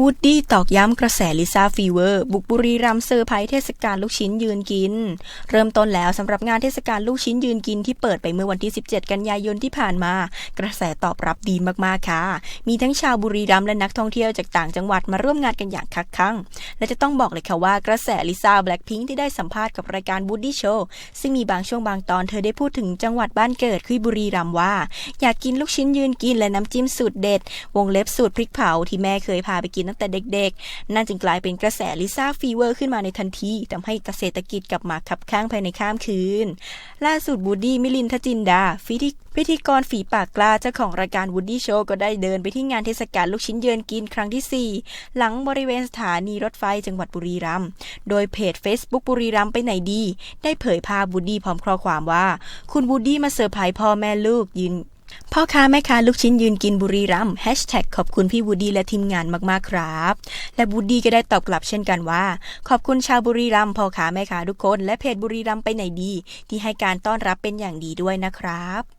วูดดี้ตอกย้ำกระแสลิซ่าฟีเวอร์ บุกบุรีรัมเซอร์ไพรส์เทศกาลลูกชิ้นยืนกิน เริ่มต้นแล้วสำหรับงานเทศกาลลูกชิ้นยืนกินที่เปิดไปเมื่อวันที่ 17 กันยายนที่ผ่านมา กระแสตอบรับดีมากๆค่ะ มีทั้งชาวบุรีรัมและนักท่องเที่ยวจากต่างจังหวัดมาร่วมงานกันอย่างคักคั่งและจะต้องบอกเลยค่ะว่ากระแสลิซ่าแบล็คพิงที่ได้สัมภาษณ์กับรายการบูดดี้โชว์ซึ่งมีบางช่วงบางตอนเธอได้พูดถึงจังหวัดบ้านเกิดคือบุรีรัมว่า อยากกินลูกชิ้นยืนกินและน้ำจิ้มสูตรเด็ด วงเล็บสูตรพริกเผาที่แม่เคยพาไปกินตั้งแต่เด็กๆ นั่นจึงกลายเป็นกระแสลิซ่าฟีเวอร์ขึ้นมาในทันทีทำให้เกษตรกิจกลับมาขับข้างภายในข้ามคืน ล่าสุดบูดดี้มิลินทจินดาฟิธีพิธีกรฝีปากกล้าเจ้าของรายการวูดดี้โชว์ก็ได้เดินไปที่งานเทศกาลลูกชิ้นเยือนกินครั้งที่ 4 หลังบริเวณสถานีรถไฟจังหวัดบุรีรัมย์ โดยเพจ Facebook บุรีรัมย์ไปไหนดี ได้เผยภาพวูดดี้พร้อมข้อความว่า คุณวูดดี้มาเซอร์ไพรส์พ่อแม่ลูกยืน พ่อค้าแม่ค้าลูกชิ้นยืนกินบุรีรัมย์แฮชแท็กขอบคุณพี่บูดี้และทีมงานมากๆครับ และบูดดี้ก็ได้ตอบกลับเช่นกันว่า ขอบคุณชาวบุรีรัมย์พ่อค้าแม่ค้าทุกคน และเพจบุรีรัมย์ไปไหนดี ที่ให้การต้อนรับเป็นอย่างดีด้วยนะครับ